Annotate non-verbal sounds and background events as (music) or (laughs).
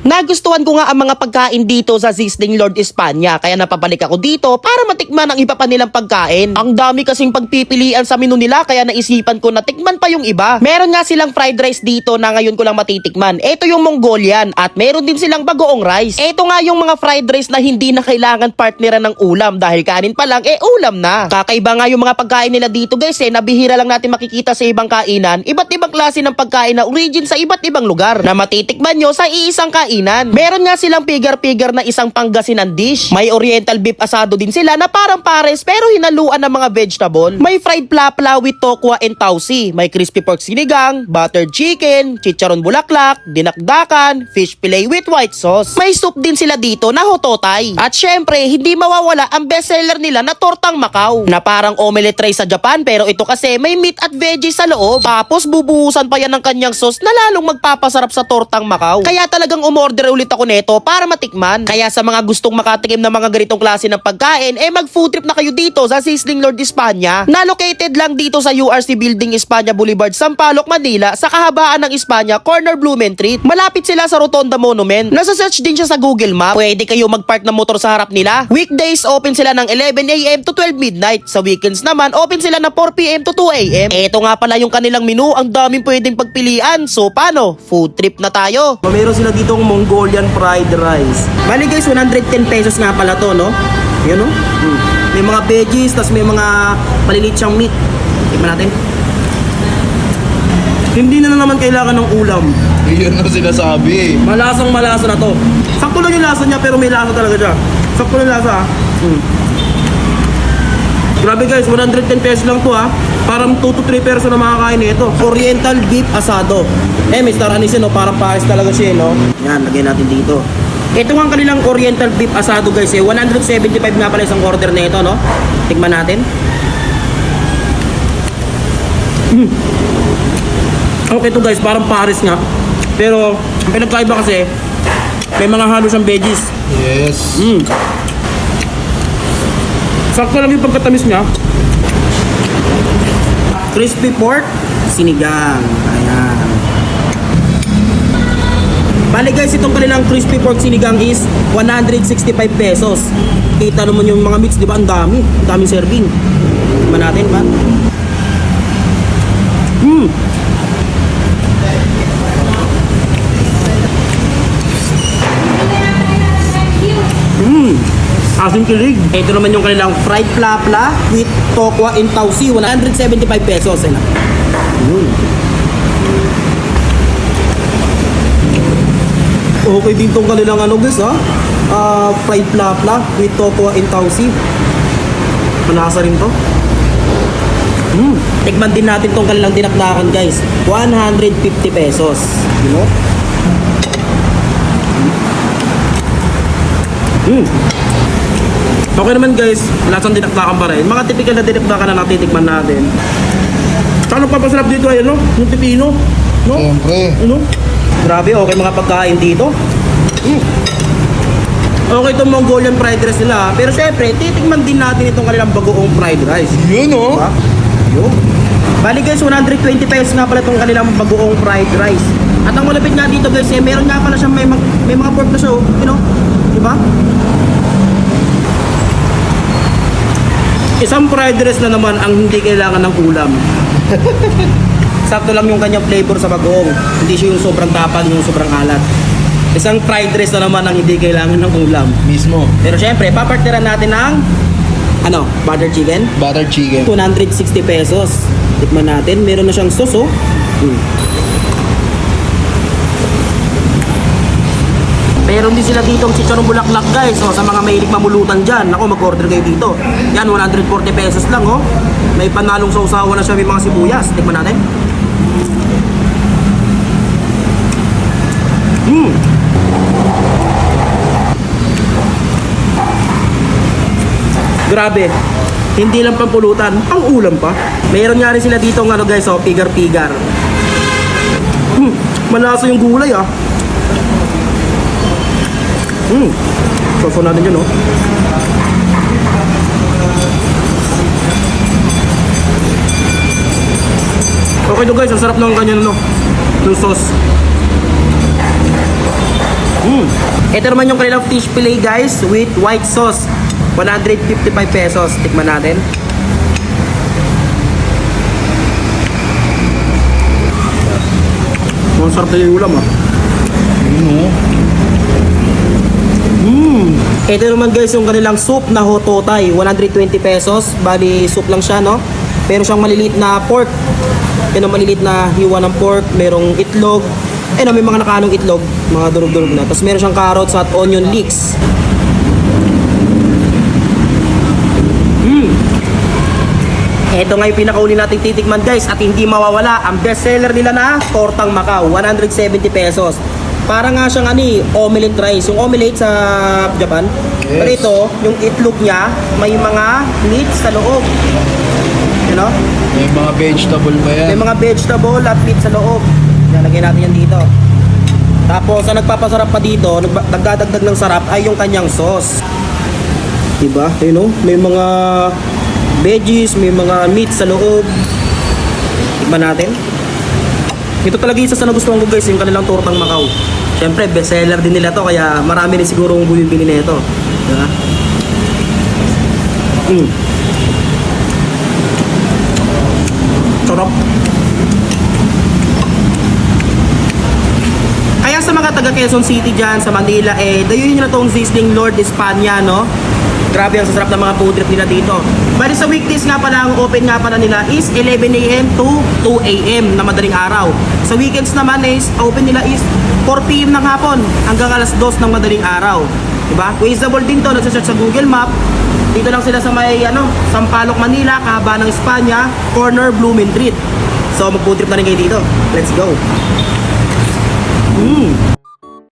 Nagustuhan ko nga ang mga pagkain dito sa Sizzling Lord Espanya kaya napabalik ako dito para matikman ang iba pa nilang pagkain. Ang dami kasing pagpipilian sa menu nila kaya naisipan ko na tikman pa yung iba. Meron nga silang fried rice dito na ngayon ko lang matitikman. Ito yung Mongolian at meron din silang bagoong rice. Ito nga yung mga fried rice na hindi na kailangan partneran ng ulam dahil kanin pa lang eh ulam na. Kakaiba nga yung mga pagkain nila dito guys eh nabihira lang natin makikita sa ibang kainan. Iba't ibang klase ng pagkain na origin sa iba't ibang lugar na matitikman nyo sa iisang kainan. Meron nga silang pigar-pigar na isang Pangasinan dish. May oriental beef asado din sila na parang pares pero hinaluan ng mga vegetable. May fried plapla with tokwa and tausi. May crispy pork sinigang, buttered chicken, chicharon bulaklak, dinakdakan, fish fillet with white sauce. May soup din sila dito na hototay. At syempre, hindi mawawala ang bestseller nila na tortang Macau. Na parang omelette rice sa Japan pero ito kasi may meat at veggies sa loob. Tapos bubuhusan pa yan ng kanyang sauce na lalong magpapasarap sa tortang Macau. Kaya talagang umorder ulit ako neto para matikman. Kaya sa mga gustong makatikim ng mga ganitong klase ng pagkain, eh mag food trip na kayo dito sa Sizzling Lord Espanya na located lang dito sa URC Building Espanya Boulevard, Sampaloc, Manila sa kahabaan ng Espanya, corner Blumentritt. Malapit sila sa Rotonda Monument. Nasa search din siya sa Google Map. Pwede kayo magpark ng motor sa harap nila. Weekdays open sila ng 11am to 12 midnight. Sa weekends naman open sila ng 4pm to 2am. Ito nga pala yung kanilang menu. Ang daming pwedeng pagpilian. So paano? Food trip na tayo. Meron sila ditong Mongolian fried rice. Bali guys, 110 pesos nga pala to, no? Yan, no? Hmm. May mga veggies, tas may mga maliliit siyang meat. Tignan natin. Hindi na, naman kailangan ng ulam. Yun ang sinasabi. Malasang malasa na to. Sakto lang yung lasa niya, pero may lasa talaga siya. Sakto lang yung lasa, ha? Hmm. Grabe guys, 110 pesos lang to ha. Parang 2 to 3 person na makakain nito. Oriental beef asado. Eh, may star anise, no? Parang pares talaga siya, no? Yan, lagyan natin dito. Ito ang kanilang oriental beef asado guys, eh. 175 nga pala isang order na ito, no? Tikman natin. Mm. Okay to guys, parang pares nga. Pero, ang pinagkaiba kasi, may mga halo siyang veggies. Yes. Mm. Sakto lang yung pagkatamis niya. Crispy pork, sinigang. Ayan. Bali guys, itong kanilang crispy pork sinigang is 165 pesos. Kita naman yung mga mix, di ba? Ang dami. Ang daming serving. Tingnan natin ba? Asim kilig. Ito naman yung kanilang fried plapla with tokwa in tausi. 175 pesos. Ayun. Yun. Okay din tong kanilang ano guys ha. Ah, fried plapla with tokwa in tausi. Malasa rin to. Hmm. Tikman din natin tong kanilang dinakdakan guys. 150 pesos. You know? Hmm. Okay naman guys, lasang dinakdakan pa rin. Mga typical na dinakdakan na natitikman natin. Saan papasarap dito ay ano? Yung pipino. No? Siyempre. Ano? Grabe, okay mga pagkain dito. Mm. Okay itong Mongolian fried rice nila. Pero syempre, titikman din natin itong kanilang bagoong fried rice. Yun oh. Diba? Yun. Bali guys, 120 pesos nga pala itong kanilang bagoong fried rice. At ang malapit nga dito guys, eh, meron nga pala siyang may, may mga pork na siya, oh. you know? Diba? Isang fried rice na naman ang hindi kailangan ng ulam. (laughs) Sakto lang yung kanyang flavor sa bagoong. Hindi siya yung sobrang tapang, yung sobrang alat. Isang fried rice na naman ang hindi kailangan ng ulam. Mismo. Pero syempre, papartiran natin ng ano, butter chicken. Butter chicken. 260 pesos. Tikman natin. Meron na siyang sauce, oh. Mm. Meron din sila dito ang chicharong bulaklak guys. Oh, sa mga mahilig mamulutan dyan. Ako, mag-order kayo dito. Yan, 140 pesos lang, oh. May panalong sausawa na siya, may mga sibuyas. Tikman natin. Mm. Grabe. Hindi lang pampulutan, pang ulam pa. Mayroon nga rin sila dito ng ano guys, oh, pigar-pigar. Hmm, malasa yung gulay ah. Hmm. Soso natin yun oh. Okay to guys, ang sarap ng kanya no. Yung sauce. Mm. Ito naman yung kanilang fish fillet guys with white sauce. 155 pesos. Tikman natin. Ang sarap na yung ulam ah. Mm. Ito naman guys yung kanilang soup na hototay. 120 pesos. Bali soup lang siya no. Meron siyang maliliit na pork. Yan ang maliliit na hiwa ng pork. Merong itlog. Eh no, may mga nakaanong itlog. Mga durog-durog na. Tapos meron siyang carrots at onion leeks. Ito nga yung pinakauli nating titikman guys at hindi mawawala ang best seller nila na Tortang Macau, 170 pesos. Para nga siyang ano eh, omelette rice. Yung omelette sa Japan. Yes. Pero ito, yung itlog niya, may mga meat sa loob. You know? May mga vegetable pa yan. May mga vegetable at meat sa loob. Yan, lagyan natin yan dito. Tapos, ang nagpapasarap pa dito, nagdadagdag ng sarap ay yung kanyang sauce. Diba? You know? May mga veggies, may mga meat sa loob. Tikman natin. Ito talaga isa sa nagustuhan ko guys, yung kanilang tortang Macau. Siyempre, bestseller din nila to, kaya marami rin siguro ang bumibili nito. Diba? Mm. Sarap. Kaya sa mga taga Quezon City dyan, sa Manila, eh, dayuin nyo na tong Zisling Lord Espanya, no? Grabe ang sasarap ng mga food trip nila dito. Bali sa weekdays nga pala, ang open nga pala nila is 11 a.m. to 2 a.m. na madaling araw. Sa weekends naman is, open nila is 4 p.m. ng hapon hanggang alas 2 ng madaling araw. Diba? Quizable din to, nagsasearch sa Google Map. Dito lang sila sa may, ano, Sampaloc, Manila, kahaba ng Espanya, corner Blooming Street. So, mag-food trip na rin kayo dito. Let's go. Mm.